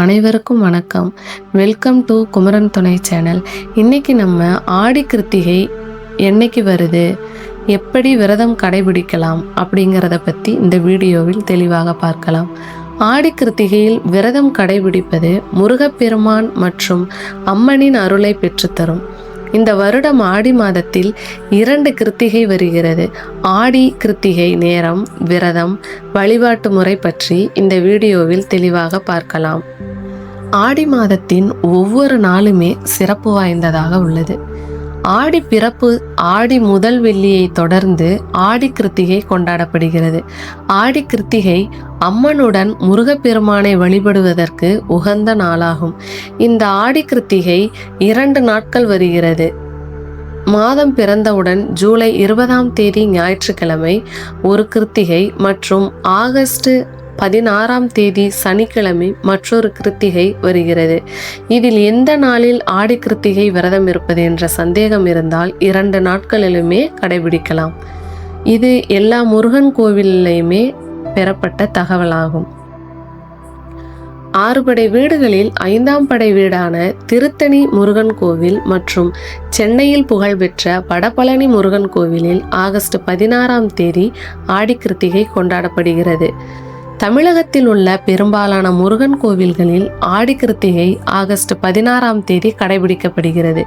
அனைவருக்கும் வணக்கம். Welcome to Kumaran துணை சேனல். இன்னைக்கு நம்ம ஆடி கிருத்திகை என்னைக்கு வருது? எப்படி விரதம் கடைபிடிக்கலாம் அப்படிங்கிறத பற்றி இந்த வீடியோவில் தெளிவாக பார்க்கலாம். ஆடி கிருத்திகையில் விரதம் கடைபிடிப்பது முருகப்பெருமான் மற்றும் அம்மனின் அருளை பெற்றுத்தரும். இந்த வருடம் ஆடி மாதத்தில் இரண்டு கிருத்திகை வருகிறது. ஆடி கிருத்திகை நேரம் விரதம் வழிபாட்டு முறை பற்றி இந்த வீடியோவில் தெளிவாக பார்க்கலாம். ஆடி மாதத்தின் ஒவ்வொரு நாளுமே சிறப்பு வாய்ந்ததாக உள்ளது. ஆடி பிறப்பு ஆடி முதல் வெள்ளியை தொடர்ந்து ஆடி கிருத்திகை கொண்டாடப்படுகிறது. ஆடி கிருத்திகை அம்மனுடன் முருகப்பெருமானை வழிபடுவதற்கு உகந்த நாளாகும். இந்த ஆடி கிருத்திகை இரண்டு நாட்கள் வருகிறது. மாதம் பிறந்தவுடன் ஜூலை இருபதாம் தேதி ஞாயிற்றுக்கிழமை ஒரு கிருத்திகை மற்றும் ஆகஸ்ட் பதினாறாம் தேதி சனிக்கிழமை மற்றொரு கிருத்திகை வருகிறது. இதில் எந்த நாளில் ஆடி கிருத்திகை விரதம் இருப்பது என்ற சந்தேகம் இருந்தால் இரண்டு நாட்களிலுமே கடைபிடிக்கலாம். இது எல்லா முருகன் கோவிலையுமே பெறப்பட்ட தகவலாகும். ஆறு படை வீடுகளில் ஐந்தாம் படை வீடான திருத்தணி முருகன் கோவில் மற்றும் சென்னையில் புகழ்பெற்ற படபழனி முருகன் கோவிலில் ஆகஸ்ட் பதினாறாம் தேதி ஆடிக்கிருத்திகை கொண்டாடப்படுகிறது. தமிழகத்தில் உள்ள பெரும்பாலான முருகன் கோவில்களில் ஆடி கிருத்திகை ஆகஸ்ட் பதினாறாம் தேதி கடைபிடிக்கப்படுகிறது.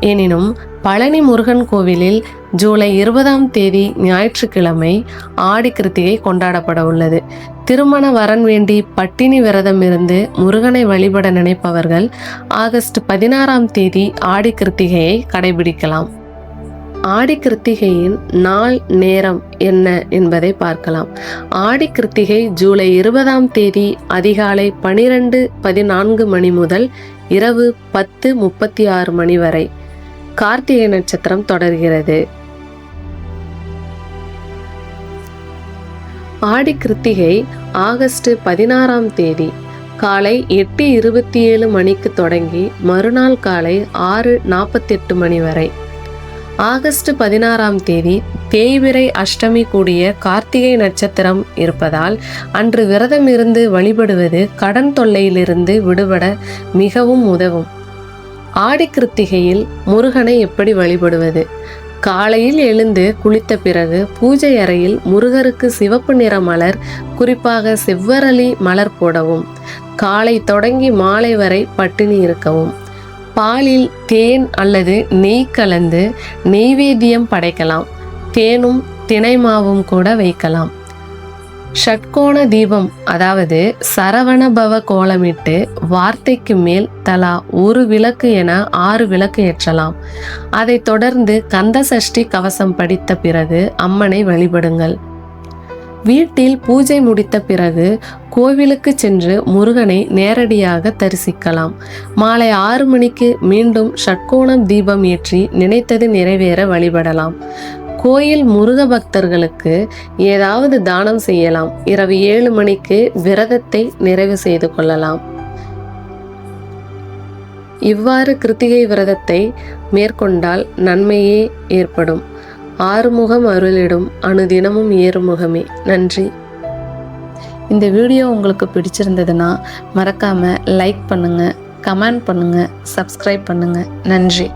எனினும் பழனி முருகன் கோவிலில் ஜூலை இருபதாம் தேதி ஞாயிற்றுக்கிழமை ஆடி கிருத்திகை கொண்டாடப்பட உள்ளது. திருமண வரன் வேண்டி பட்டினி விரதம் இருந்து முருகனை வழிபட நினைப்பவர்கள் ஆகஸ்ட் பதினாறாம் தேதி ஆடி கிருத்திகையை கடைபிடிக்கலாம். ஆடி கிருத்திகையின் நாள் நேரம் என்ன என்பதை பார்க்கலாம். ஆடி கிருத்திகை ஜூலை இருபதாம் தேதி அதிகாலை பனிரெண்டு பதினான்கு மணி முதல் இரவு பத்து முப்பத்தி ஆறு மணி வரை கார்த்திகை நட்சத்திரம் தொடர்கிறது. ஆடி கிருத்திகை ஆகஸ்ட் பதினாறாம் தேதி காலை எட்டு இருபத்தி ஏழு மணிக்கு தொடங்கி மறுநாள் காலை ஆறு நாற்பத்தெட்டு மணி வரை ஆகஸ்ட் பதினாறாம் தேதி தேய்பிரை அஷ்டமி கூடிய கார்த்திகை நட்சத்திரம் இருப்பதால் அன்று விரதம் இருந்து வழிபடுவது கடன் தொல்லையிலிருந்து விடுபட மிகவும் உதவும். ஆடி கிருத்திகையில் முருகனை எப்படி வழிபடுவது? காலையில் எழுந்து குளித்த பிறகு பூஜை அறையில் முருகருக்கு சிவப்பு நிற மலர் குறிப்பாக செவ்வரளி மலர் போடவும். காலை தொடங்கி மாலை வரை பட்டினி இருக்கவும் பாலில் தேன் அல்லது நெய் கலந்து நெய்வேத்தியம் படைக்கலாம். தேனும் தினைமாவும் கூட வைக்கலாம். ஷட்கோண தீபம் அதாவது சரவணபவ கோலமிட்டு வார்த்தைக்கு மேல் தலா ஒரு விளக்கு என ஆறு விளக்கு ஏற்றலாம். அதைத் தொடர்ந்து கந்த சஷ்டி கவசம் படித்த பிறகு அம்மனை வழிபடுங்கள். வீட்டில் பூஜை முடித்த பிறகு கோவிலுக்கு சென்று முருகனை நேரடியாக தரிசிக்கலாம். மாலை ஆறு மணிக்கு மீண்டும் ஷட்கோணம் தீபம் ஏற்றி நினைத்தது நிறைவேற வழிபடலாம். கோயில் முருக பக்தர்களுக்கு ஏதாவது தானம் செய்யலாம். இரவு ஏழு மணிக்கு விரதத்தை நிறைவு செய்து கொள்ளலாம். இவ்வாறு கிருத்திகை விரதத்தை மேற்கொண்டால் நன்மையே ஏற்படும். ஆறுமுகம் அருளிடும் அணுதினமும் ஏறுமுகமே. நன்றி. இந்த வீடியோ உங்களுக்கு பிடிச்சிருந்ததுன்னா மறக்காமல் லைக் பண்ணுங்கள் கமெண்ட் பண்ணுங்கள் சப்ஸ்கிரைப் பண்ணுங்கள் நன்றி.